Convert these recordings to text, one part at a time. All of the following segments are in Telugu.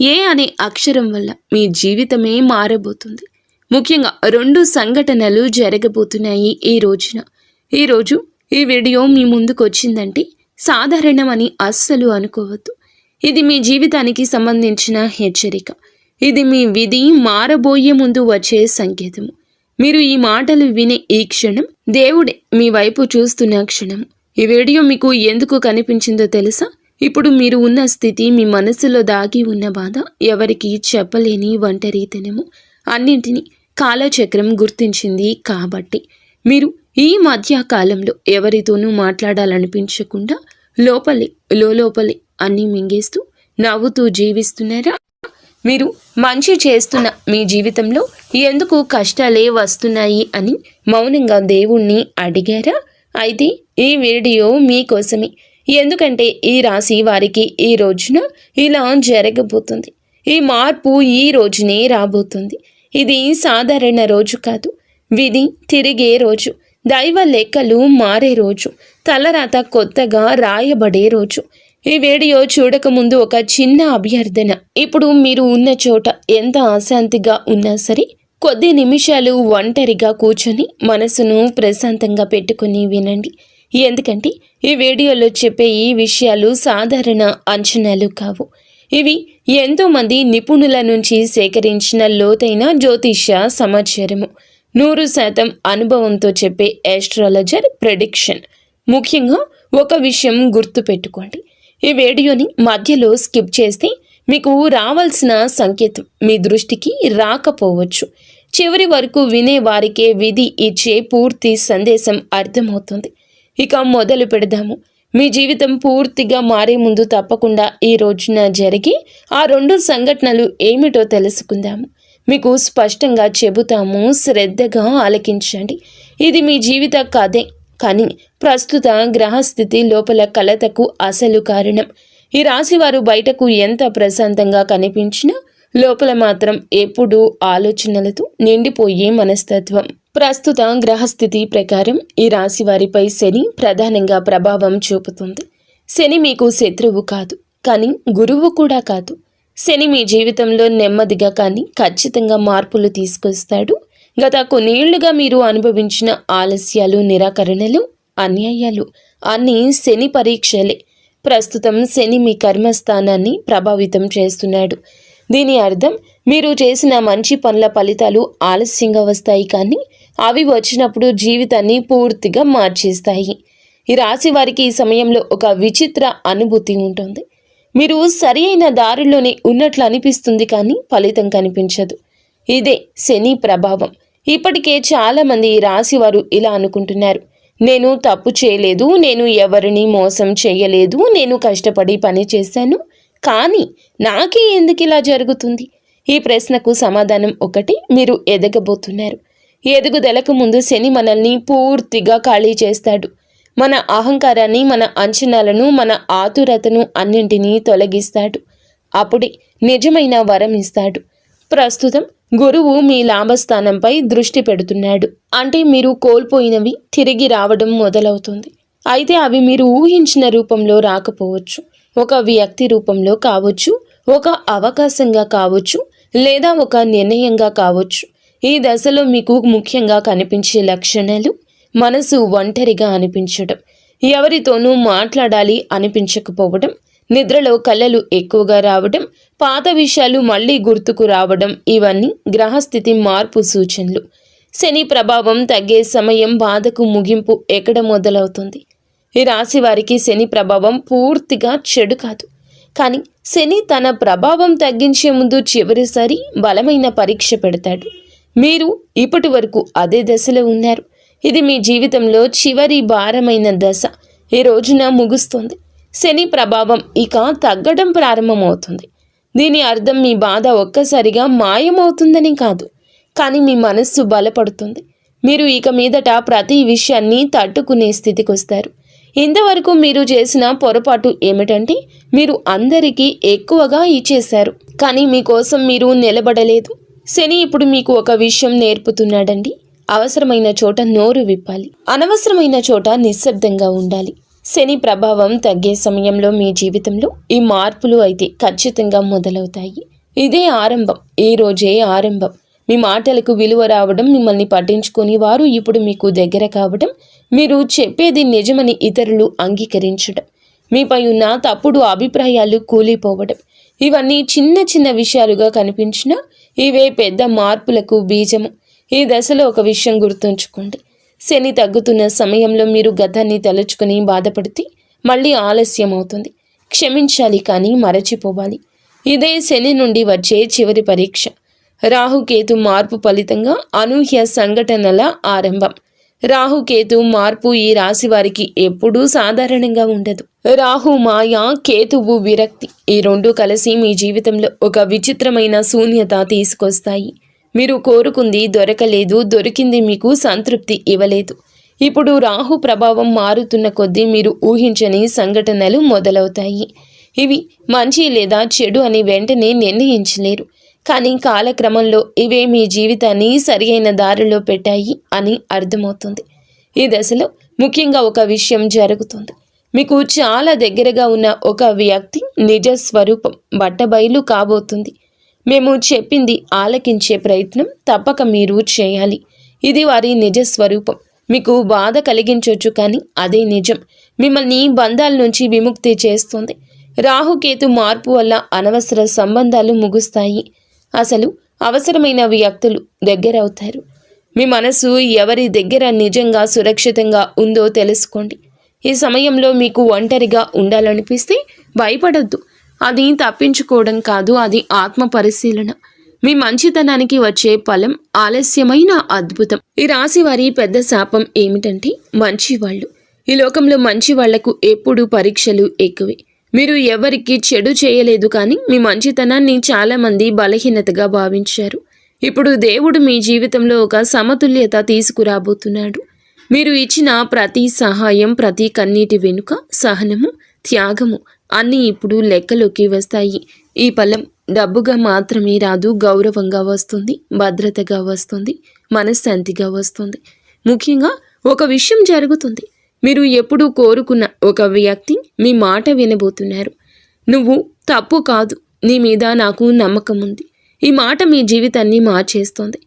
ఏ అనే అక్షరం వల్ల మీ జీవితమే మారబోతుంది. ముఖ్యంగా రెండు సంఘటనలు జరగబోతున్నాయి ఈ రోజున. ఈరోజు ఈ వీడియో మీ ముందుకు వచ్చిందంటే సాధారణమని అస్సలు అనుకోవద్దు. ఇది మీ జీవితానికి సంబంధించిన హెచ్చరిక. ఇది మీ విధి మారబోయే ముందు వచ్చే సంకేతము. మీరు ఈ మాటలు వినే ఈ క్షణం దేవుడే మీ వైపు చూస్తున్న క్షణం. ఈ వీడియో మీకు ఎందుకు కనిపించిందో తెలుసా? ఇప్పుడు మీరు ఉన్న స్థితి మీ మనసులో దాగి ఉన్న బాధ ఎవరికి చెప్పలేని ఒంటరితనము. అన్నింటినీ కాలచక్రం గుర్తించింది కాబట్టి. మీరు ఈ మధ్య కాలంలో ఎవరితోనూ మాట్లాడాలనిపించకుండా లోపలి లోపలి అన్నీ మింగేస్తూ నవ్వుతూ జీవిస్తున్నారా? మీరు మంచి చేస్తున్న మీ జీవితంలో ఎందుకు కష్టాలే వస్తున్నాయి అని మౌనంగా దేవుణ్ణి అడిగారా? అయితే ఈ వీడియో మీకోసమే ఎందుకంటే ఈ రాశి వారికి ఈ రోజున ఇలా జరగబోతుంది. ఈ మార్పు ఈ రోజునే రాబోతుంది. ఇది సాధారణ రోజు కాదు. విధి తిరిగే రోజు. దైవ లెక్కలు మారే రోజు. తలరాత కొత్తగా రాయబడే రోజు. ఈ వీడియో చూడకముందు ఒక చిన్న అభ్యర్థన. ఇప్పుడు మీరు ఉన్న చోట ఎంత అశాంతిగా ఉన్నా సరే కొద్ది నిమిషాలు ఒంటరిగా కూర్చొని మనసును ప్రశాంతంగా పెట్టుకుని వినండి. ఎందుకంటే ఈ వీడియోలో చెప్పే ఈ విషయాలు సాధారణ అంచనాలు కావు. ఇవి ఎంతోమంది నిపుణుల నుంచి సేకరించిన లోతైన జ్యోతిష్య సమాచారము. నూరు శాతం అనుభవంతో చెప్పే ఆస్ట్రాలజర్ ప్రెడిక్షన్ ముఖ్యంగా ఒక విషయం గుర్తుపెట్టుకోండి. ఈ వీడియోని మధ్యలో స్కిప్ చేస్తే మీకు రావాల్సిన సంకేతం మీ దృష్టికి రాకపోవచ్చు. చివరి వరకు వినే వారికే విధి ఇచ్చే పూర్తి సందేశం అర్థమవుతుంది. ఇక మొదలు పెడదాము. మీ జీవితం పూర్తిగా మారే ముందు తప్పకుండా ఈ రోజున జరిగి ఆ రెండు సంఘటనలు ఏమిటో తెలుసుకుందాము. మీకు స్పష్టంగా చెబుతాము శ్రద్ధగా ఆలకించండి. ఇది మీ జీవిత కథే కానీ ప్రస్తుత గ్రహస్థితి లోపల కలతకు అసలు కారణం. ఈ రాశివారు బయటకు ఎంత ప్రశాంతంగా కనిపించినా లోపల మాత్రం ఎప్పుడూ ఆలోచనలతో నిండిపోయే మనస్తత్వం. ప్రస్తుత గ్రహస్థితి ప్రకారం ఈ రాశి వారిపై శని ప్రధానంగా ప్రభావం చూపుతుంది. శని మీకు శత్రువు కాదు కానీ గురువు కూడా కాదు. శని మీ జీవితంలో నెమ్మదిగా కానీ ఖచ్చితంగా మార్పులు తీసుకొస్తాడు. గత కొన్నేళ్ళుగా మీరు అనుభవించిన ఆలస్యాలు నిరాకరణలు అన్యాయాలు అన్నీ శని పరీక్షలే. ప్రస్తుతం శని మీ కర్మస్థానాన్ని ప్రభావితం చేస్తున్నాడు. దీని అర్థం మీరు చేసిన మంచి పనుల ఫలితాలు ఆలస్యంగా వస్తాయి కానీ అవి వచ్చినప్పుడు జీవితాన్ని పూర్తిగా మార్చేస్తాయి. ఈ రాశి వారికి ఈ సమయంలో ఒక విచిత్ర అనుభూతి ఉంటుంది. మీరు సరి అయిన దారిలోనే ఉన్నట్లు అనిపిస్తుంది కానీ ఫలితం కనిపించదు. ఇదే శని ప్రభావం. ఇప్పటికే చాలామంది ఈ రాశి వారు ఇలా అనుకుంటున్నారు. నేను తప్పు చేయలేదు నేను ఎవరిని మోసం చేయలేదు నేను కష్టపడి పని చేశాను కానీ నాకే ఎందుకు ఇలా జరుగుతుంది? ఈ ప్రశ్నకు సమాధానం ఒకటి మీరు ఎదగబోతున్నారు. ఎదుగుదలకు ముందు శని మనల్ని పూర్తిగా ఖాళీ చేస్తాడు. మన అహంకారాన్ని మన అంచనాలను మన ఆతురతను అన్నింటినీ తొలగిస్తాడు. అప్పుడే నిజమైన వరం ఇస్తాడు. ప్రస్తుతం గురువు మీ లాభస్థానంపై దృష్టి పెడుతున్నాడు. అంటే మీరు కోల్పోయినవి తిరిగి రావడం మొదలవుతుంది. అయితే అవి మీరు ఊహించిన రూపంలో రాకపోవచ్చు. ఒక వ్యక్తి రూపంలో కావచ్చు ఒక అవకాశంగా కావచ్చు లేదా ఒక నిర్ణయంగా కావచ్చు. ఈ దశలో మీకు ముఖ్యంగా కనిపించే లక్షణాలు మనసు ఒంటరిగా అనిపించడం ఎవరితోనూ మాట్లాడాలి అనిపించకపోవడం నిద్రలో కళ్ళలు ఎక్కువగా రావడం పాత విషయాలు మళ్ళీ గుర్తుకు రావడం ఇవన్నీ గ్రహస్థితి మార్పు సూచనలు. శని ప్రభావం తగ్గే సమయం బాధకు ముగింపు ఎక్కడ మొదలవుతుంది? ఈ రాశి వారికి శని ప్రభావం పూర్తిగా చెడు కాదు. కానీ శని తన ప్రభావం తగ్గించే ముందు చివరిసారి బలమైన పరీక్ష పెడతాడు. మీరు ఇప్పటి వరకు అదే దశలో ఉన్నారు. ఇది మీ జీవితంలో చివరి భారమైన దశ. ఈ రోజున ముగుస్తుంది. శని ప్రభావం ఇక తగ్గడం ప్రారంభమవుతుంది. దీని అర్థం మీ బాధ ఒక్కసారిగా మాయమవుతుందని కాదు. కానీ మీ మనస్సు బలపడుతుంది. మీరు ఇక మీదట ప్రతి విషయాన్ని తట్టుకునే స్థితికి వస్తారు ఇంతవరకు మీరు చేసిన పొరపాటు ఏమిటంటే మీరు అందరికీ ఎక్కువగా ఇచ్చేశారు కానీ మీకోసం మీరు నిలబడలేదు. శని ఇప్పుడు మీకు ఒక విషయం నేర్పుతున్నాడండి. అవసరమైన చోట నోరు విప్పాలి. అనవసరమైన చోట నిశ్శబ్దంగా ఉండాలి. శని ప్రభావం తగ్గే సమయంలో మీ జీవితంలో ఈ మార్పులు అయితే ఖచ్చితంగా మొదలవుతాయి. ఇదే ఆరంభం. ఈ రోజే ఆరంభం. మీ మాటలకు విలువ రావడం మిమ్మల్ని పట్టించుకొని వారు ఇప్పుడు మీకు దగ్గర కావడం మీరు చెప్పేది నిజమని ఇతరులు అంగీకరించడం మీపై ఉన్న తప్పుడు అభిప్రాయాలు కూలిపోవడం. ఇవన్నీ చిన్న చిన్న విషయాలుగా కనిపించినా ఇవే పెద్ద మార్పులకు బీజము. ఈ దశలో ఒక విషయం గుర్తుంచుకోండి. శని తగ్గుతున్న సమయంలో మీరు గతాన్ని తలుచుకుని బాధపడితే మళ్ళీ ఆలస్యం అవుతుంది క్షమించాలి కానీ మరచిపోవాలి. ఇదే శని నుండి వచ్చే చివరి పరీక్ష. రాహుకేతు మార్పు ఫలితంగా అనూహ్య సంఘటనల ఆరంభం. రాహుకేతు మార్పు ఈ రాశి వారికి ఎప్పుడూ సాధారణంగా ఉండదు. రాహు మాయ కేతువు విరక్తి ఈ రెండు కలిసి మీ జీవితంలో ఒక విచిత్రమైన శూన్యత తీసుకొస్తాయి. మీరు కోరుకుంది దొరకలేదు దొరికింది మీకు సంతృప్తి ఇవ్వలేదు. ఇప్పుడు రాహు ప్రభావం మారుతున్న కొద్దీ మీరు ఊహించని సంఘటనలు మొదలవుతాయి. ఇవి మంచి లేదా చెడు అని వెంటనే నిర్ణయించలేరు. కానీ కాలక్రమంలో ఇవే మీ జీవితాన్ని సరియైన దారిలో పెట్టాయి అని అర్థమవుతుంది. ఈ దశలో ముఖ్యంగా ఒక విషయం జరుగుతుంది. మీకు చాలా దగ్గరగా ఉన్న ఒక వ్యక్తి నిజ స్వరూపం బట్టబయలు కాబోతుంది. మేము చెప్పింది ఆలకించే ప్రయత్నం తప్పక మీరు చేయాలి. ఇది వారి నిజ స్వరూపం. మీకు బాధ కలిగించవచ్చు కానీ అదే నిజం. మిమ్మల్ని బంధాల నుంచి విముక్తి చేస్తుంది. రాహుకేతు మార్పు వల్ల అనవసర సంబంధాలు ముగుస్తాయి. అసలు అవసరమైన వ్యక్తులు దగ్గరవుతారు. మీ మనసు ఎవరి దగ్గర నిజంగా సురక్షితంగా ఉందో తెలుసుకోండి. ఈ సమయంలో మీకు ఒంటరిగా ఉండాలనిపిస్తే భయపడద్దు. అది తప్పించుకోవడం కాదు అది ఆత్మ పరిశీలన. మీ మంచితనానికి వచ్చే ఫలం ఆలస్యమైన అద్భుతం. ఈ రాశి వారి పెద్ద శాపం ఏమిటంటే మంచివాళ్ళు. ఈ లోకంలో మంచి వాళ్ళకు ఎప్పుడు పరీక్షలు ఎక్కువే. మీరు ఎవరికి చెడు చేయలేదు కానీ మీ మంచితనాన్ని చాలామంది బలహీనతగా భావించారు. ఇప్పుడు దేవుడు మీ జీవితంలో ఒక సమతుల్యత తీసుకురాబోతున్నాడు. మీరు ఇచ్చిన ప్రతి సహాయం ప్రతి కన్నీటి వెనుక సహనము త్యాగము అన్నీ ఇప్పుడు లెక్కలోకి వస్తాయి. ఈ ఫలం డబ్బుగా మాత్రమే రాదు గౌరవంగా వస్తుంది భద్రతగా వస్తుంది మనశ్శాంతిగా వస్తుంది. ముఖ్యంగా ఒక విషయం జరుగుతుంది. మీరు ఎప్పుడూ కోరుకున్న ఒక వ్యక్తి మీ మాట వినబోతున్నారు. నువ్వు తప్పు కాదు. నీ మీద నాకు నమ్మకం ఉంది. ఈ మాట మీ జీవితాన్ని మార్చేస్తోంది.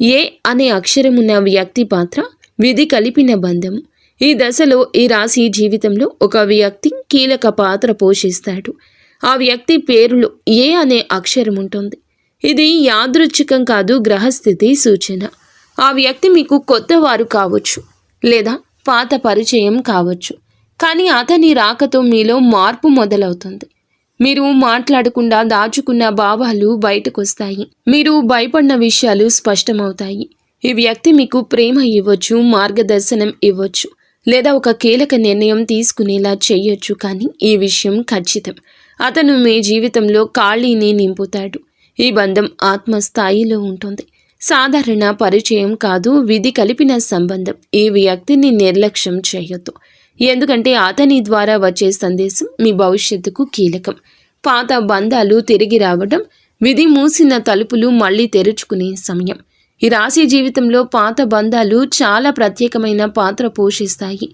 ఏ అనే అక్షరం ఉన్న వ్యక్తి పాత్ర విధి కలిపిన బంధము. ఈ దశలో ఈ రాశి జీవితంలో ఒక వ్యక్తి కీలక పాత్ర పోషిస్తాడు. ఆ వ్యక్తి పేరులో ఏ అనే అక్షరం ఉంటుంది. ఇది యాదృచ్ఛికం కాదు గ్రహస్థితి సూచన. ఆ వ్యక్తి మీకు కొత్త వారు కావచ్చు. లేదా పాత పరిచయం కావచ్చు. కానీ అతని రాకతో మీలో మార్పు మొదలవుతుంది. మీరు మాట్లాడకుండా దాచుకున్న భావాలు బయటకొస్తాయి. మీరు భయపడిన విషయాలు స్పష్టమవుతాయి. ఈ వ్యక్తి మీకు ప్రేమ ఇవ్వచ్చు మార్గదర్శనం ఇవ్వచ్చు లేదా ఒక కీలక నిర్ణయం తీసుకునేలా చేయొచ్చు. కానీ ఈ విషయం ఖచ్చితం. అతను మీ జీవితంలో ఖాళీని నింపుతాడు. ఈ బంధం ఆత్మస్థాయిలో ఉంటుంది. సాధారణ పరిచయం కాదు విధి కలిపిన సంబంధం. ఈ వ్యక్తిని నిర్లక్ష్యం చేయొద్దు. ఎందుకంటే అతని ద్వారా వచ్చే సందేశం మీ భవిష్యత్తుకు కీలకం. పాత బంధాలు తిరిగి రావడం విధి మూసిన తలుపులు మళ్ళీ తెరుచుకునే సమయం. ఈ రాశి జీవితంలో పాత బంధాలు చాలా ప్రత్యేకమైన పాత్ర పోషిస్తాయి.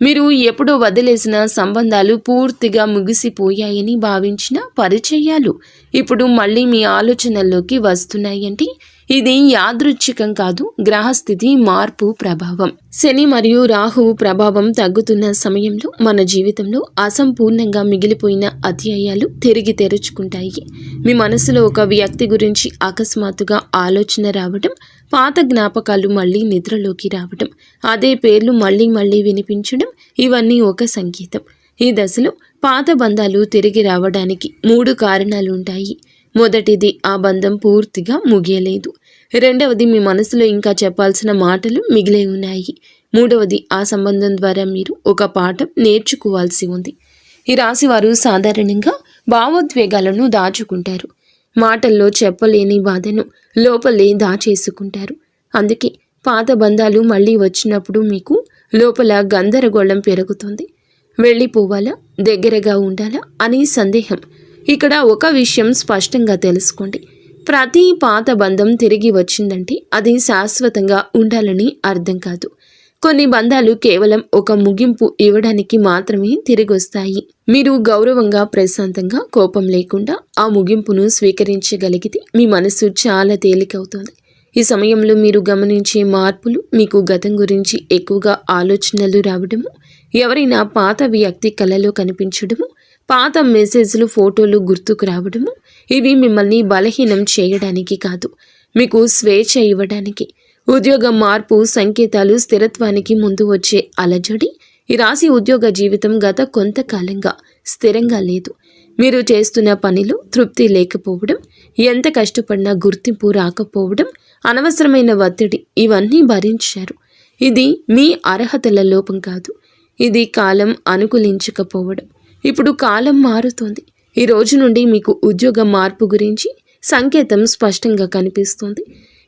మీరు ఎప్పుడో వదిలేసిన సంబంధాలు పూర్తిగా ముగిసిపోయాయని భావించిన పరిచయాలు ఇప్పుడు మళ్ళీ మీ ఆలోచనల్లోకి వస్తున్నాయంటే ఇది యాదృచ్ఛికం కాదు గ్రహస్థితి మార్పు ప్రభావం. శని మరియు రాహువు ప్రభావం తగ్గుతున్న సమయంలో మన జీవితంలో అసంపూర్ణంగా మిగిలిపోయిన అధ్యాయాలు తిరిగి తెరుచుకుంటాయి. మీ మనసులో ఒక వ్యక్తి గురించి అకస్మాత్తుగా ఆలోచన రావడం పాత జ్ఞాపకాలు మళ్ళీ నిద్రలోకి రావడం అదే పేర్లు మళ్ళీ మళ్ళీ వినిపించడం ఇవన్నీ ఒక సంకేతం. ఈ దశలో పాత బంధాలు తిరిగి రావడానికి మూడు కారణాలు ఉంటాయి. మొదటిది ఆ బంధం పూర్తిగా ముగియలేదు. రెండవది మీ మనసులో ఇంకా చెప్పాల్సిన మాటలు మిగిలే ఉన్నాయి. మూడవది ఆ సంబంధం ద్వారా మీరు ఒక పాఠం నేర్చుకోవాల్సి ఉంది. ఈ రాశివారు సాధారణంగా భావోద్వేగాలను దాచుకుంటారు. మాటల్లో చెప్పలేని బాధను లోపలే దాచేసుకుంటారు. అందుకే పాత బంధాలు మళ్ళీ వచ్చినప్పుడు మీకు లోపల గందరగోళం పెరుగుతుంది. వెళ్ళిపోవాలా? దగ్గరగా ఉండాలా? అని సందేహం ఇక్కడ ఒక విషయం స్పష్టంగా తెలుసుకోండి. ప్రతి పాత బంధం తిరిగి వచ్చిందంటే అది శాశ్వతంగా ఉండాలని అర్థం కాదు. కొన్ని బంధాలు కేవలం ఒక ముగింపు ఇవ్వడానికి మాత్రమే తిరిగొస్తాయి. మీరు గౌరవంగా ప్రశాంతంగా కోపం లేకుండా ఆ ముగింపును స్వీకరించగలిగితే మీ మనసు చాలా తేలికవుతుంది. ఈ సమయంలో మీరు గమనించే మార్పులు మీకు గతం గురించి ఎక్కువగా ఆలోచనలు రావడము ఎవరైనా పాత వ్యక్తి కళలో కనిపించడము పాత మెసేజ్లు ఫోటోలు గుర్తుకు రావడము ఇవి మిమ్మల్ని బలహీనం చేయడానికి కాదు మీకు స్వేచ్ఛ ఇవ్వడానికి. ఉద్యోగ మార్పు సంకేతాలు స్థిరత్వానికి ముందు వచ్చే అలజడి ఈ రాశి ఉద్యోగ జీవితం గత కొంతకాలంగా స్థిరంగా లేదు. మీరు చేస్తున్న పనిలో తృప్తి లేకపోవడం ఎంత కష్టపడినా గుర్తింపు రాకపోవడం అనవసరమైన ఒత్తిడి ఇవన్నీ భరించారు. ఇది మీ అర్హతల లోపం కాదు. ఇది కాలం అనుకూలించకపోవడం. ఇప్పుడు కాలం మారుతోంది. ఈ రోజు నుండి మీకు ఉద్యోగ మార్పు గురించి సంకేతం స్పష్టంగా కనిపిస్తుంది.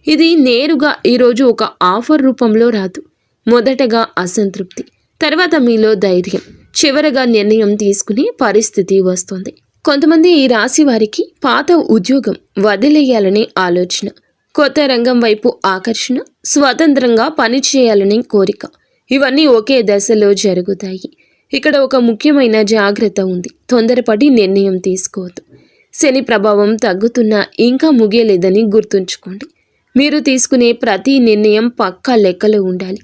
ఇది నేరుగా ఈరోజు ఒక ఆఫర్ రూపంలో రాదు. మొదటగా అసంతృప్తి తర్వాత మీలో ధైర్యం చివరగా నిర్ణయం తీసుకునే పరిస్థితి వస్తుంది. కొంతమంది ఈ రాశి వారికి పాత ఉద్యోగం వదిలేయాలనే ఆలోచన కొత్త రంగం వైపు ఆకర్షణ స్వతంత్రంగా పనిచేయాలనే కోరిక. ఇవన్నీ ఒకే దశలో జరుగుతాయి. ఇక్కడ ఒక ముఖ్యమైన జాగ్రత్త ఉంది. తొందరపడి నిర్ణయం తీసుకోవద్దు. శని ప్రభావం తగ్గుతున్నా ఇంకా ముగియలేదని గుర్తుంచుకోండి. మీరు తీసుకునే ప్రతి నిర్ణయం పక్కా లెక్కలో ఉండాలి.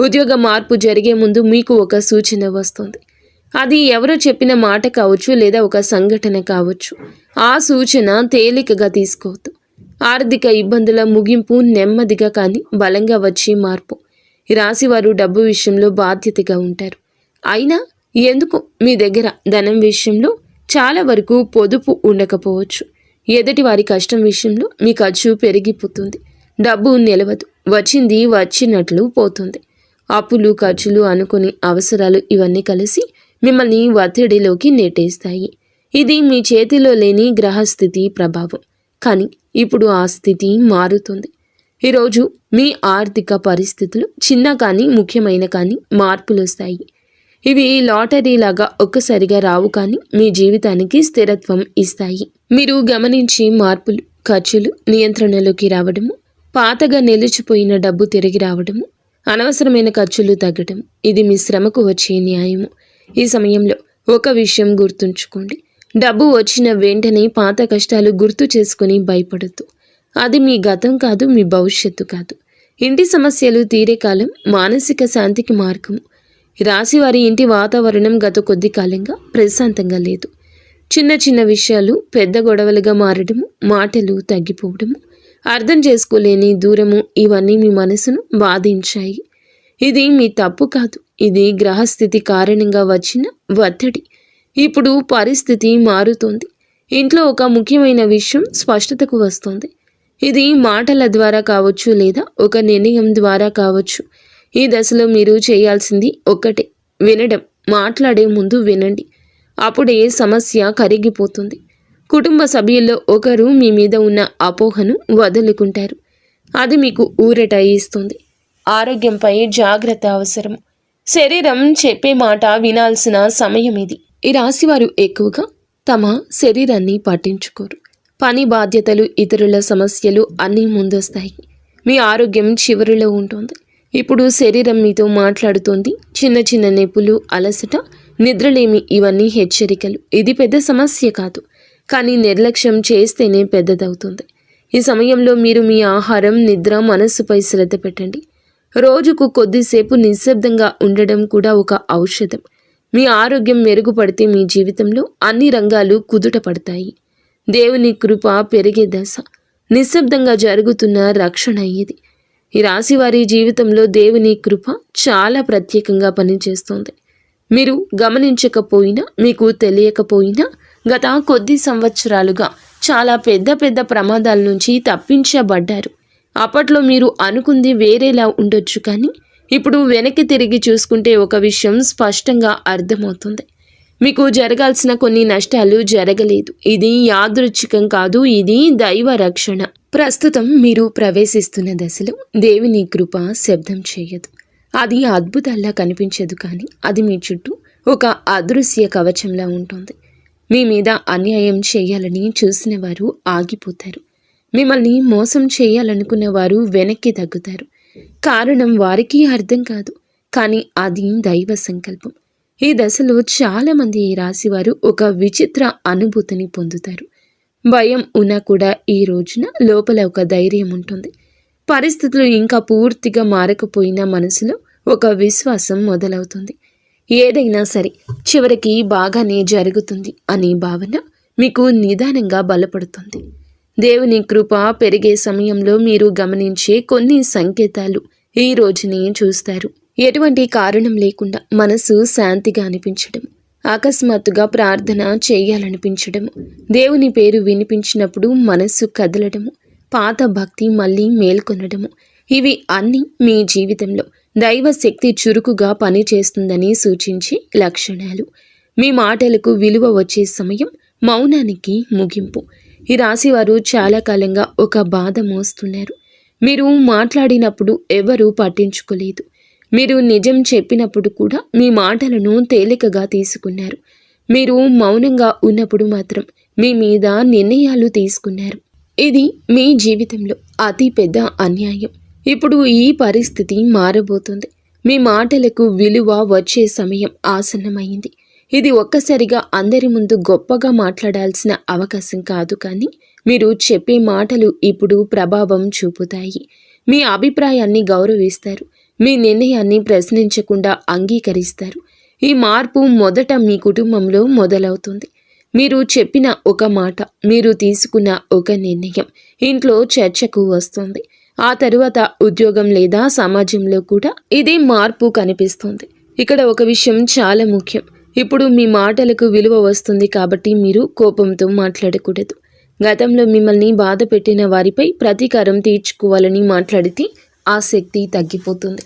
ఉద్యోగ మార్పు జరిగే ముందు మీకు ఒక సూచన వస్తుంది. అది ఎవరో చెప్పిన మాట కావచ్చు లేదా ఒక సంఘటన కావచ్చు. ఆ సూచన తేలికగా తీసుకోవద్దు. ఆర్థిక ఇబ్బందుల ముగింపు నెమ్మదిగా కానీ బలంగా వచ్చే మార్పు. రాశివారు డబ్బు విషయంలో బాధ్యతగా ఉంటారు. అయినా ఎందుకు మీ దగ్గర ధనం విషయంలో చాలా వరకు పొదుపు ఉండకపోవచ్చు? ఎదుటి వారి కష్టం విషయంలో మీ ఖర్చు పెరిగిపోతుంది. డబ్బు నిలవదు. వచ్చింది వచ్చినట్లు పోతుంది. అప్పులు ఖర్చులు అనుకుని అవసరాలు ఇవన్నీ కలిసి మిమ్మల్ని ఒత్తిడిలోకి నెట్టేస్తాయి. ఇది మీ చేతిలో లేని గ్రహస్థితి ప్రభావం. కానీ ఇప్పుడు ఆ స్థితి మారుతుంది. ఈరోజు మీ ఆర్థిక పరిస్థితులు చిన్న కానీ ముఖ్యమైన కానీ మార్పులు వస్తాయి ఇవి లాటరీ లాగా ఒక్కసారిగా రావు కానీ మీ జీవితానికి స్థిరత్వం ఇస్తాయి. మీరు గమనించి మార్పులు ఖర్చులు నియంత్రణలోకి రావడము పాతగా నిలిచిపోయిన డబ్బు తిరిగి రావడము అనవసరమైన ఖర్చులు తగ్గడం ఇది మీ శ్రమకు వచ్చే న్యాయము. ఈ సమయంలో ఒక విషయం గుర్తుంచుకోండి. డబ్బు వచ్చిన వెంటనే పాత కష్టాలు గుర్తు చేసుకుని భయపడద్దు. అది మీ గతం కాదు మీ భవిష్యత్తు కాదు. ఇంటి సమస్యలు తీరే కాలం మానసిక శాంతికి మార్గము రాశివారి ఇంటి వాతావరణం గత కొద్ది కాలంగా ప్రశాంతంగా లేదు. చిన్న చిన్న విషయాలు పెద్ద గొడవలుగా మారడము మాటలు తగ్గిపోవడము అర్థం చేసుకోలేని దూరము ఇవన్నీ మీ మనసును బాధించాయి. ఇది మీ తప్పు కాదు. ఇది గ్రహస్థితి కారణంగా వచ్చిన ఒత్తిడి. ఇప్పుడు పరిస్థితి మారుతోంది. ఇంట్లో ఒక ముఖ్యమైన విషయం స్పష్టతకు వస్తుంది. ఇది మాటల ద్వారా కావచ్చు లేదా ఒక నిర్ణయం ద్వారా కావచ్చు. ఈ దశలో మీరు చేయాల్సింది ఒక్కటే. వినడం. మాట్లాడే ముందు వినండి. అప్పుడే సమస్య కరిగిపోతుంది. కుటుంబ సభ్యుల్లో ఒకరు మీ మీద ఉన్న అపోహను వదులుకుంటారు. అది మీకు ఊరట ఇస్తుంది. ఆరోగ్యంపై జాగ్రత్త అవసరం. శరీరం చెప్పే మాట వినాల్సిన సమయం ఇది. ఈ రాశివారు ఎక్కువగా తమ శరీరాన్ని పట్టించుకోరు. పని బాధ్యతలు ఇతరుల సమస్యలు అన్నీ ముందొస్తాయి. మీ ఆరోగ్యం చివరిలో ఉంటుంది. ఇప్పుడు శరీరం మీతో మాట్లాడుతోంది. చిన్న చిన్న నొప్పులు అలసట నిద్రలేమి ఇవన్నీ హెచ్చరికలు. ఇది పెద్ద సమస్య కాదు. కానీ నిర్లక్ష్యం చేస్తేనే పెద్దదవుతుంది. ఈ సమయంలో మీరు మీ ఆహారం నిద్ర మనస్సుపై శ్రద్ధ పెట్టండి. రోజుకు కొద్దిసేపు నిశ్శబ్దంగా ఉండడం కూడా ఒక ఔషధం. మీ ఆరోగ్యం మెరుగుపడితే మీ జీవితంలో అన్ని రంగాలు కుదుట పడతాయి. దేవుని కృప పెరిగే దశ. నిశ్శబ్దంగా జరుగుతున్న రక్షణ ఇది. ఈ రాశివారి జీవితంలో దేవుని కృప చాలా ప్రత్యేకంగా పనిచేస్తుంది. మీరు గమనించకపోయినా మీకు తెలియకపోయినా గత కొద్ది సంవత్సరాలుగా చాలా పెద్ద పెద్ద ప్రమాదాల నుంచి తప్పించబడ్డారు. అప్పట్లో మీరు అనుకుంది వేరేలా ఉండొచ్చు కానీ ఇప్పుడు వెనక్కి తిరిగి చూసుకుంటే ఒక విషయం స్పష్టంగా అర్థమవుతుంది. మీకు జరగాల్సిన కొన్ని నష్టాలు జరగలేదు. ఇది యాదృచ్ఛికం కాదు ఇది దైవ రక్షణ. ప్రస్తుతం మీరు ప్రవేశిస్తున్న దశలో దేవుని కృప శబ్దం చేయదు. అది అద్భుతాల్లా కనిపించదు కానీ అది మీ చుట్టూ ఒక అదృశ్య కవచంలా ఉంటుంది. మీ మీద అన్యాయం చేయాలని చూసిన వారు ఆగిపోతారు. మిమ్మల్ని మోసం చేయాలనుకున్న వారు వెనక్కి తగ్గుతారు. కారణం వారికి అర్థం కాదు కానీ అది దైవ సంకల్పం. ఈ దశలో చాలామంది రాశివారు ఒక విచిత్ర అనుభూతిని పొందుతారు. భయం ఉన్నా కూడా ఈ రోజున లోపల ఒక ధైర్యం ఉంటుంది. పరిస్థితులు ఇంకా పూర్తిగా మారకపోయినా మనసులో ఒక విశ్వాసం మొదలవుతుంది. ఏదైనా సరే చివరికి బాగానే జరుగుతుంది అనే భావన మీకు నిదానంగా బలపడుతుంది. దేవుని కృప పెరిగే సమయంలో మీరు గమనించే కొన్ని సంకేతాలు ఈ రోజునే చూస్తారు. ఎటువంటి కారణం లేకుండా మనసు శాంతిగా అనిపించడం అకస్మాత్తుగా ప్రార్థన చేయాలనిపించడము. దేవుని పేరు వినిపించినప్పుడు మనస్సు కదలడము. పాత భక్తి మళ్ళీ మేల్కొనడము. ఇవి అన్నీ మీ జీవితంలో దైవ శక్తి చురుకుగా పనిచేస్తుందని సూచించే లక్షణాలు. మీ మాటలకు విలువ వచ్చే సమయం మౌనానికి ముగింపు. ఈ రాశివారు చాలా కాలంగా ఒక బాధ మోస్తున్నారు. మీరు మాట్లాడినప్పుడు ఎవరూ పట్టించుకోలేదు. మీరు నిజం చెప్పినప్పుడు కూడా మీ మాటలను తేలికగా తీసుకున్నారు. మీరు మౌనంగా ఉన్నప్పుడు మాత్రం మీ మీద నిర్ణయాలు తీసుకున్నారు. ఇది మీ జీవితంలో అతి పెద్ద అన్యాయం. ఇప్పుడు ఈ పరిస్థితి మారబోతుంది. మీ మాటలకు విలువ వచ్చే సమయం ఆసన్నమైంది. ఇది ఒక్కసారిగా అందరి ముందు గొప్పగా మాట్లాడాల్సిన అవకాశం కాదు కానీ మీరు చెప్పే మాటలు ఇప్పుడు ప్రభావం చూపుతాయి. మీ అభిప్రాయాన్ని గౌరవిస్తారు. మీ నిర్ణయాన్ని ప్రశ్నించకుండా అంగీకరిస్తారు. ఈ మార్పు మొదట మీ కుటుంబంలో మొదలవుతుంది. మీరు చెప్పిన ఒక మాట మీరు తీసుకున్న ఒక నిర్ణయం ఇంట్లో చర్చకు వస్తుంది. ఆ తరువాత ఉద్యోగం లేదా సమాజంలో కూడా ఇదే మార్పు కనిపిస్తుంది. ఇక్కడ ఒక విషయం చాలా ముఖ్యం. ఇప్పుడు మీ మాటలకు విలువ వస్తుంది కాబట్టి మీరు కోపంతో మాట్లాడకూడదు. గతంలో మిమ్మల్ని బాధ పెట్టిన వారిపై ప్రతీకారం తీర్చుకోవాలని మాట్లాడితే ఆ శక్తి తగ్గిపోతుంది.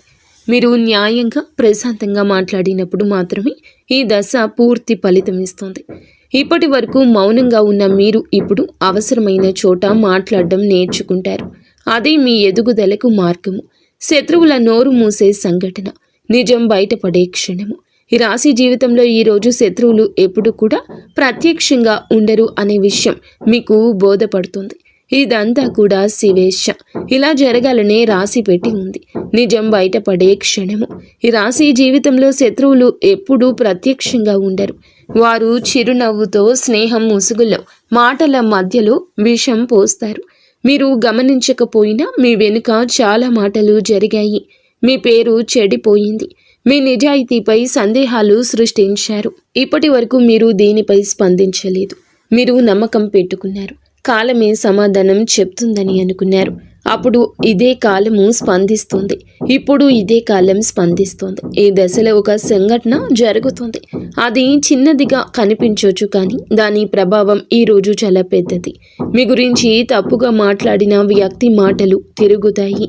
మీరు న్యాయంగా ప్రశాంతంగా మాట్లాడినప్పుడు మాత్రమే ఈ దశ పూర్తి ఫలితం ఇస్తుంది. ఇప్పటి వరకు మౌనంగా ఉన్న మీరు ఇప్పుడు అవసరమైన చోట మాట్లాడడం నేర్చుకుంటారు. అది మీ ఎదుగుదలకు మార్గము. శత్రువుల నోరు మూసే సంఘటన. నిజం బయటపడే క్షణము. ఈ రాశి జీవితంలో ఈరోజు శత్రువులు ఎప్పుడు కూడా ప్రత్యక్షంగా ఉండరు అనే విషయం మీకు బోధపడుతుంది. ఇదంతా కూడా శివేశ ఇలా జరగాలనే రాసి పెట్టి ఉంది. నిజం బయటపడే క్షణము. ఈ రాశి జీవితంలో శత్రువులు ఎప్పుడూ ప్రత్యక్షంగా ఉండరు. వారు చిరునవ్వుతో స్నేహం ముసుగులో మాటల మధ్యలో విషం పోస్తారు. మీరు గమనించకపోయినా మీ వెనుక చాలా మాటలు జరిగాయి. మీ పేరు చెడిపోయింది. మీ నిజాయితీపై సందేహాలు సృష్టించారు. ఇప్పటి వరకు మీరు దీనిపై స్పందించలేదు. మీరు నమ్మకం పెట్టుకున్నారు. కాలమే సమాధానం చెప్తుందని అనుకున్నారు. అప్పుడు ఇదే కాలము స్పందిస్తుంది. ఇప్పుడు ఇదే కాలం స్పందిస్తుంది. ఈ దశలో ఒక సంఘటన జరుగుతుంది. అది చిన్నదిగా కనిపించవచ్చు కానీ దాని ప్రభావం ఈ రోజు చాలా పెద్దది. మీ గురించి తప్పుగా మాట్లాడిన వ్యక్తి మాటలు తిరుగుతాయి.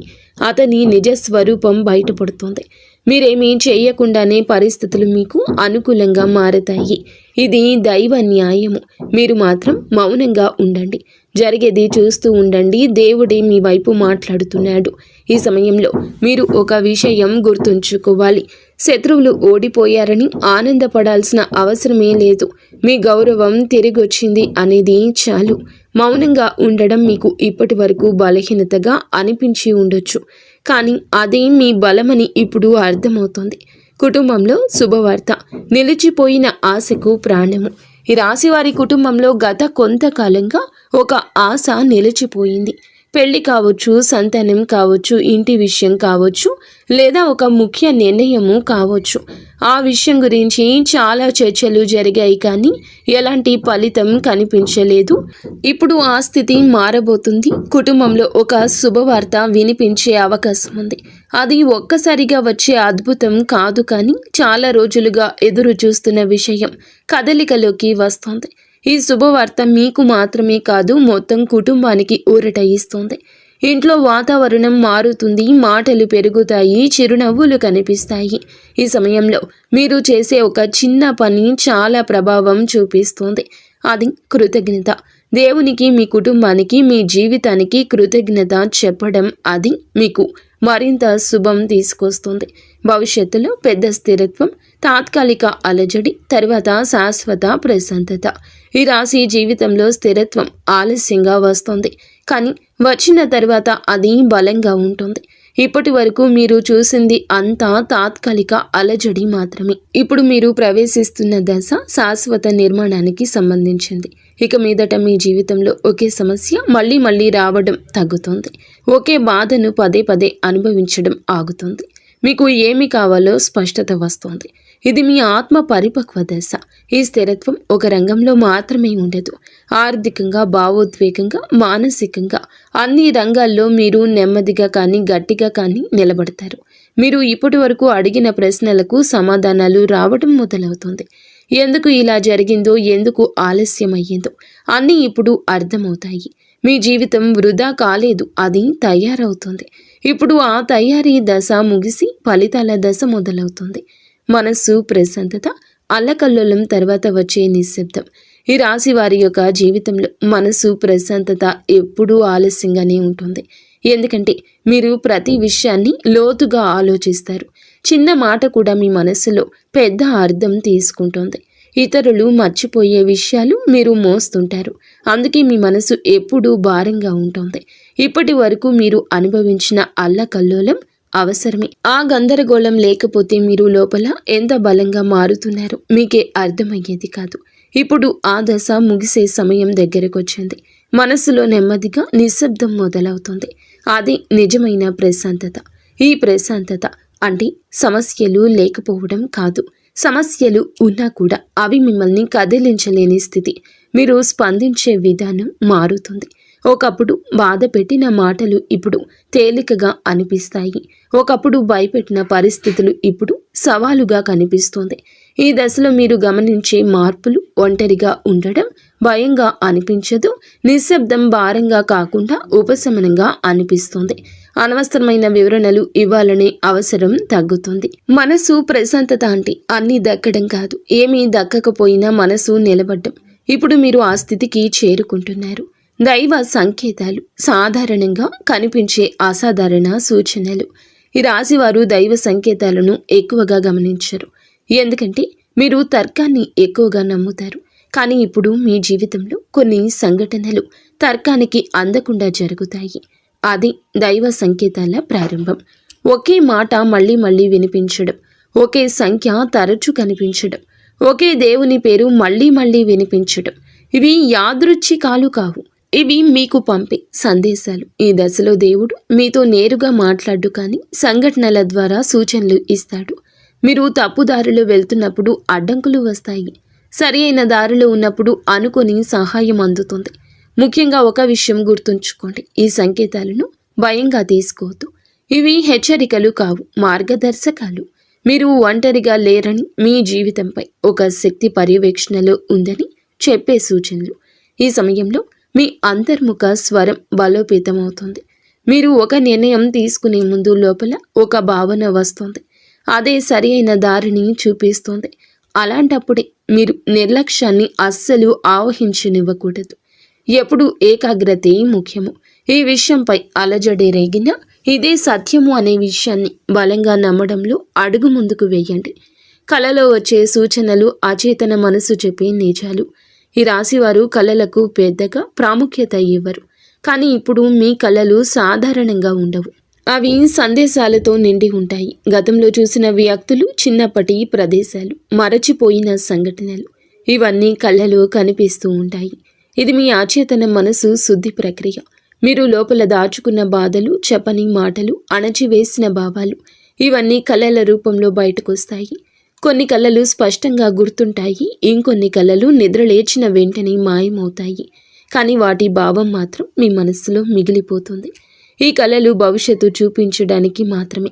అతని నిజ స్వరూపం బయటపడుతుంది. మీరేమీ చేయకుండానే పరిస్థితులు మీకు అనుకూలంగా మారతాయి. ఇది దైవ న్యాయము. మీరు మాత్రం మౌనంగా ఉండండి. జరిగేది చూస్తూ ఉండండి. దేవుడే మీ వైపు మాట్లాడుతున్నాడు. ఈ సమయంలో మీరు ఒక విషయం గుర్తుంచుకోవాలి. శత్రువులు ఓడిపోయారని ఆనందపడాల్సిన అవసరమే లేదు. మీ గౌరవం తిరిగొచ్చింది అనేది చాలు. మౌనంగా ఉండడం మీకు ఇప్పటి వరకు బలహీనతగా అనిపించి ఉండొచ్చు. కానీ అదే మీ బలమని ఇప్పుడు అర్థమవుతోంది. కుటుంబంలో శుభవార్త. నిలిచిపోయిన ఆశకు ప్రాణము. ఈ రాశివారి కుటుంబంలో గత కొంతకాలంగా ఒక ఆశ నిలిచిపోయింది. పెళ్ళి కావచ్చు సంతానం కావచ్చు ఇంటి విషయం కావచ్చు లేదా ఒక ముఖ్య నిర్ణయము కావచ్చు. ఆ విషయం గురించి చాలా చర్చలు జరిగాయి కానీ ఎలాంటి ఫలితం కనిపించలేదు. ఇప్పుడు ఆ స్థితి మారబోతుంది. కుటుంబంలో ఒక శుభవార్త వినిపించే అవకాశం ఉంది. అది ఒక్కసారిగా వచ్చే అద్భుతం కాదు కానీ చాలా రోజులుగా ఎదురు చూస్తున్న విషయం కదలికలోకి వస్తుంది. ఈ శుభవార్త మీకు మాత్రమే కాదు మొత్తం కుటుంబానికి ఊరట ఇస్తుంది. ఇంట్లో వాతావరణం మారుతుంది మాటలు పెరుగుతాయి చిరునవ్వులు కనిపిస్తాయి. ఈ సమయంలో మీరు చేసే ఒక చిన్న పని చాలా ప్రభావం చూపిస్తుంది. అది కృతజ్ఞత. దేవునికి మీ కుటుంబానికి మీ జీవితానికి కృతజ్ఞత చెప్పడం అది మీకు మరింత శుభం తీసుకొస్తుంది. భవిష్యత్తులో పెద్ద స్థిరత్వం తాత్కాలిక అలజడి తర్వాత శాశ్వత ప్రశాంతత. ఈ రాశి జీవితంలో స్థిరత్వం ఆలస్యంగా వస్తుంది. కానీ వచ్చిన తర్వాత అది బలంగా ఉంటుంది. ఇప్పటి వరకు మీరు చూసింది అంతా తాత్కాలిక అలజడి మాత్రమే. ఇప్పుడు మీరు ప్రవేశిస్తున్న దశ శాశ్వత నిర్మాణానికి సంబంధించింది. ఇక మీదట మీ జీవితంలో ఒకే సమస్య మళ్ళీ మళ్ళీ రావడం తగ్గుతుంది. ఒకే బాధను పదే పదే అనుభవించడం ఆగుతుంది. మీకు ఏమి కావాలో స్పష్టత వస్తుంది. ఇది మీ ఆత్మ పరిపక్వ దశ ఈ స్థిరత్వం ఒక రంగంలో మాత్రమే ఉండదు. ఆర్థికంగా భావోద్వేగంగా మానసికంగా అన్ని రంగాల్లో మీరు నెమ్మదిగా కానీ గట్టిగా కానీ నిలబడతారు. మీరు ఇప్పటి వరకు అడిగిన ప్రశ్నలకు సమాధానాలు రావడం మొదలవుతుంది. ఎందుకు ఇలా జరిగిందో ఎందుకు ఆలస్యం అయ్యిందో అన్నీ ఇప్పుడు అర్థమవుతాయి. మీ జీవితం వృధా కాలేదు అది తయారవుతుంది. ఇప్పుడు ఆ తయారీ దశ ముగిసి ఫలితాల దశ మొదలవుతుంది. మనస్సు ప్రశాంతత అల్లకల్లోలం తర్వాత వచ్చే నిశ్శబ్దం. ఈ రాశి వారి యొక్క జీవితంలో మనసు ప్రశాంతత ఎప్పుడూ ఆలస్యంగానే ఉంటుంది. ఎందుకంటే మీరు ప్రతి విషయాన్ని లోతుగా ఆలోచిస్తారు. చిన్న మాట కూడా మీ మనస్సులో పెద్ద అర్థం తీసుకుంటుంది. ఇతరులు మర్చిపోయే విషయాలు మీరు మోస్తుంటారు. అందుకే మీ మనసు ఎప్పుడూ భారంగా ఉంటుంది. ఇప్పటి వరకు మీరు అనుభవించిన అల్లకల్లోలం అవసరమే. ఆ గందరగోళం లేకపోతే మీరు లోపల ఎంత బలంగా మారుతున్నారో? మీకే అర్థమయ్యేది కాదు. ఇప్పుడు ఆ దశ ముగిసే సమయం దగ్గరకొచ్చింది. మనసులో నెమ్మదిగా నిశ్శబ్దం మొదలవుతుంది. అది నిజమైన ప్రశాంతత. ఈ ప్రశాంతత అంటే సమస్యలు లేకపోవడం కాదు. సమస్యలు ఉన్నా కూడా అవి మిమ్మల్ని కదిలించలేని స్థితి. మీరు స్పందించే విధానం మారుతుంది. ఒకప్పుడు బాధ పెట్టిన మాటలు ఇప్పుడు తేలికగా అనిపిస్తాయి. ఒకప్పుడు భయపెట్టిన పరిస్థితులు ఇప్పుడు సవాలుగా కనిపిస్తుంది. ఈ దశలో మీరు గమనించే మార్పులు ఒంటరిగా ఉండడం భయంగా అనిపించదు నిశ్శబ్దం భారంగా కాకుండా ఉపశమనంగా అనిపిస్తుంది. అనవసరమైన వివరణలు ఇవ్వాలనే అవసరం తగ్గుతుంది. మనసు ప్రశాంతత అంటే అన్నీ దక్కడం కాదు ఏమీ దక్కకపోయినా మనసు నిలబడ్డం. ఇప్పుడు మీరు ఆ స్థితికి చేరుకుంటున్నారు. దైవ సంకేతాలు సాధారణంగా కనిపించే అసాధారణ సూచనలు. ఈ రాశివారు దైవ సంకేతాలను ఎక్కువగా గమనించరు. ఎందుకంటే మీరు తర్కాన్ని ఎక్కువగా నమ్ముతారు. కానీ ఇప్పుడు మీ జీవితంలో కొన్ని సంఘటనలు తర్కానికి అందకుండా జరుగుతాయి. అది దైవ సంకేతాల ప్రారంభం. ఒకే మాట మళ్ళీ మళ్ళీ వినిపించడం. ఒకే సంఖ్య తరచు కనిపించడం. ఒకే దేవుని పేరు మళ్ళీ మళ్ళీ వినిపించడం. ఇవి యాదృచ్ఛికాలు కావు. ఇవి మీకు పంపే సందేశాలు. ఈ దశలో దేవుడు మీతో నేరుగా మాట్లాడు కానీ సంఘటనల ద్వారా సూచనలు ఇస్తాడు. మీరు తప్పుదారిలో వెళ్తున్నప్పుడు అడ్డంకులు వస్తాయి. సరి అయిన దారిలో ఉన్నప్పుడు అనుకొని సహాయం అందుతుంది. ముఖ్యంగా ఒక విషయం గుర్తుంచుకోండి. ఈ సంకేతాలను భయంగా తీసుకోవద్దు. ఇవి హెచ్చరికలు కావు మార్గదర్శకాలు. మీరు ఒంటరిగా లేరని మీ జీవితంపై ఒక శక్తి పర్యవేక్షణలో ఉందని చెప్పే సూచనలు. ఈ సమయంలో మీ అంతర్ముఖ స్వరం బలోపేతమవుతుంది. మీరు ఒక నిర్ణయం తీసుకునే ముందు లోపల ఒక భావన వస్తుంది. అదే సరి అయిన దారిని చూపిస్తుంది. అలాంటప్పుడే మీరు నిర్లక్ష్యాన్ని అస్సలు ఆవహించనివ్వకూడదు. ఎప్పుడు ఏకాగ్రతే ముఖ్యము. ఈ విషయంపై అలజడి రేగిన ఇదే సత్యము అనే విషయాన్ని బలంగా నమ్మడంలో అడుగు ముందుకు వేయండి. కలలో వచ్చే సూచనలు అచేతన మనసు చెప్పే నిజాలు ఈ రాశివారు కళలకు పెద్దగా ప్రాముఖ్యత ఇవ్వరు. కానీ ఇప్పుడు మీ కళలు సాధారణంగా ఉండవు. అవి సందేశాలతో నిండి ఉంటాయి. గతంలో చూసిన వ్యక్తులు చిన్నప్పటి ప్రదేశాలు మరచిపోయిన సంఘటనలు ఇవన్నీ కళ్ళలో కనిపిస్తూ ఉంటాయి. ఇది మీ అచేతన మనసు శుద్ధి ప్రక్రియ. మీరు లోపల దాచుకున్న బాధలు చెప్పని మాటలు అణచివేసిన భావాలు ఇవన్నీ కళల రూపంలో బయటకొస్తాయి. కొన్ని కళలు స్పష్టంగా గుర్తుంటాయి ఇంకొన్ని కళలు నిద్రలేచిన వెంటనే మాయమవుతాయి. కానీ వాటి భావం మాత్రం మీ మనస్సులో మిగిలిపోతుంది. ఈ కళలు భవిష్యత్తు చూపించడానికి మాత్రమే.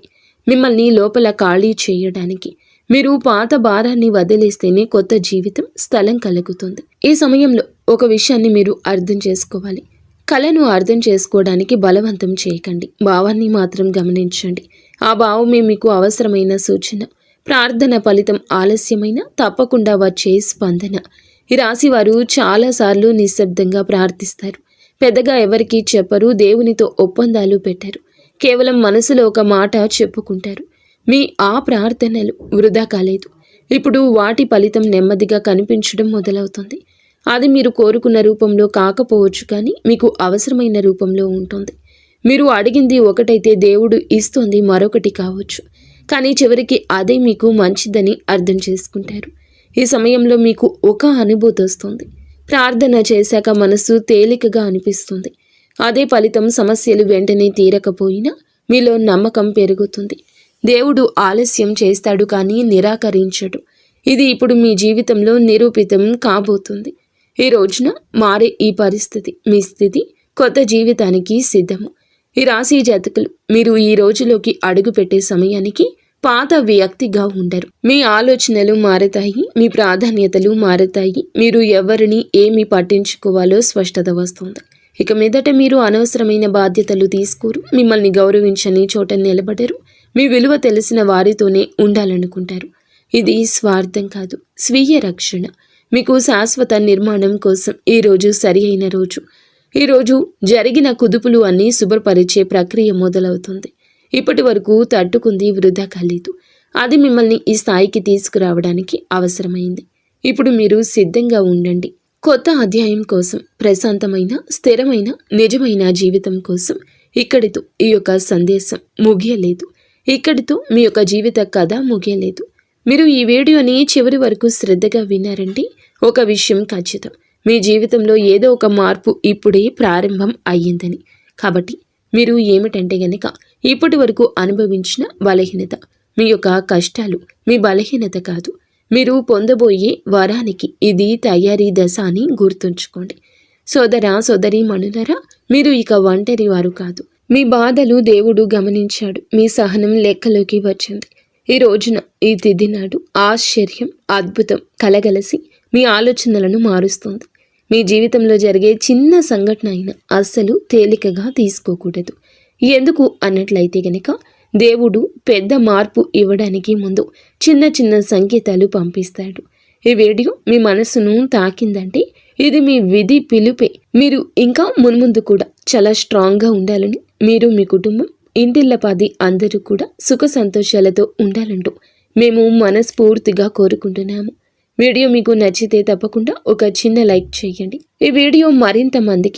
మిమ్మల్ని లోపల ఖాళీ చేయడానికి. మీరు పాత భారాన్ని వదిలేస్తేనే కొత్త జీవితం స్థలం కలుగుతుంది. ఈ సమయంలో ఒక విషయాన్ని మీరు అర్థం చేసుకోవాలి. కళను అర్థం చేసుకోవడానికి బలవంతం చేయకండి. భావాన్ని మాత్రం గమనించండి. ఆ భావమే మీకు అవసరమైన సూచన. ప్రార్థన ఫలితం ఆలస్యమైన తప్పకుండా వచ్చే స్పందన. ఈ రాశివారు చాలాసార్లు నిశ్శబ్దంగా ప్రార్థిస్తారు. పెద్దగా ఎవరికీ చెప్పరు దేవునితో ఒప్పందాలు పెట్టారు. కేవలం మనసులో ఒక మాట చెప్పుకుంటారు. మీ ఆ ప్రార్థనలు వృధా కాలేదు. ఇప్పుడు వాటి ఫలితం నెమ్మదిగా కనిపించడం మొదలవుతుంది. అది మీరు కోరుకున్న రూపంలో కాకపోవచ్చు కానీ మీకు అవసరమైన రూపంలో ఉంటుంది. మీరు అడిగింది ఒకటైతే దేవుడు ఇస్తుంది మరొకటి కావచ్చు. కానీ చివరికి అదే మీకు మంచిదని అర్థం చేసుకుంటారు. ఈ సమయంలో మీకు ఒక అనుభూతి వస్తుంది. ప్రార్థన చేశాక మనసు తేలికగా అనిపిస్తుంది. అదే ఫలితం సమస్యలు వెంటనే తీరకపోయినా మీలో నమ్మకం పెరుగుతుంది. దేవుడు ఆలస్యం చేస్తాడు కానీ నిరాకరించడు. ఇది ఇప్పుడు మీ జీవితంలో నిరూపితం కాబోతుంది. ఈ రోజున మారే ఈ పరిస్థితి మీ స్థితి కొత్త జీవితానికి సిద్ధము. ఈ రాశి జాతకులు మీరు ఈ రోజులోకి అడుగు పెట్టే సమయానికి పాత వ్యక్తిగా ఉండరు. మీ ఆలోచనలు మారతాయి మీ ప్రాధాన్యతలు మారతాయి మీరు ఎవరిని ఏమి పట్టించుకోవాలో స్పష్టత వస్తుంది. ఇక మీదట మీరు అనవసరమైన బాధ్యతలు తీసుకోరు మిమ్మల్ని గౌరవించని చోట నిలబడరు మీ విలువ తెలిసిన వారితోనే ఉండాలనుకుంటారు. ఇది స్వార్థం కాదు స్వీయ రక్షణ. మీకు శాశ్వత నిర్మాణం కోసం ఈ రోజు సరి అయిన రోజు. ఈరోజు జరిగిన కుదుపులు అన్నీ శుభ్రపరిచే ప్రక్రియ మొదలవుతుంది. ఇప్పటి వరకు తట్టుకుంది వృధా కాలేదు. అది మిమ్మల్ని ఈ స్థాయికి తీసుకురావడానికి అవసరమైంది. ఇప్పుడు మీరు సిద్ధంగా ఉండండి. కొత్త అధ్యాయం కోసం ప్రశాంతమైన స్థిరమైన నిజమైన జీవితం కోసం ఇక్కడితో ఈ యొక్క సందేశం ముగియలేదు. ఇక్కడితో మీ యొక్క జీవిత కథ ముగియలేదు. మీరు ఈ వీడియోని చివరి వరకు శ్రద్ధగా విన్నారంటే ఒక విషయం ఖచ్చితం. మీ జీవితంలో ఏదో ఒక మార్పు ఇప్పుడే ప్రారంభం అయ్యిందని. కాబట్టి మీరు ఏమిటంటే గనక ఇప్పటి వరకు అనుభవించిన బలహీనత మీ యొక్క కష్టాలు మీ బలహీనత కాదు. మీరు పొందబోయే వరానికి ఇది తయారీ దశ అని గుర్తుంచుకోండి. సోదర సోదరి మణులరా మీరు ఇక ఒంటరి వారు కాదు. మీ బాధలు దేవుడు గమనించాడు. మీ సహనం లెక్కలోకి వచ్చింది. ఈ రోజున ఈ తిథి నాడు ఆశ్చర్యం అద్భుతం కలగలసి మీ ఆలోచనలను మారుస్తుంది. మీ జీవితంలో జరిగే చిన్న సంఘటన అయినా అస్సలు తేలికగా తీసుకోకూడదు. ఎందుకు అన్నట్లయితే గనక దేవుడు పెద్ద మార్పు ఇవ్వడానికి ముందు చిన్న చిన్న సంకేతాలు పంపిస్తాడు. ఈ వీడియో మీ మనసును తాకిందంటే ఇది మీ విధి పిలుపే. మీరు ఇంకా మున్ముందు కూడా చాలా స్ట్రాంగ్గా ఉండాలని మీరు మీ కుటుంబం ఇంటిల్లపాది అందరూ కూడా సుఖ సంతోషాలతో ఉండాలంటూ మేము మనస్ఫూర్తిగా కోరుకుంటున్నాము. వీడియో మీకు నచ్చితే తప్పకుండా ఒక చిన్న లైక్ చేయండి. ఈ వీడియో మరింత మందికి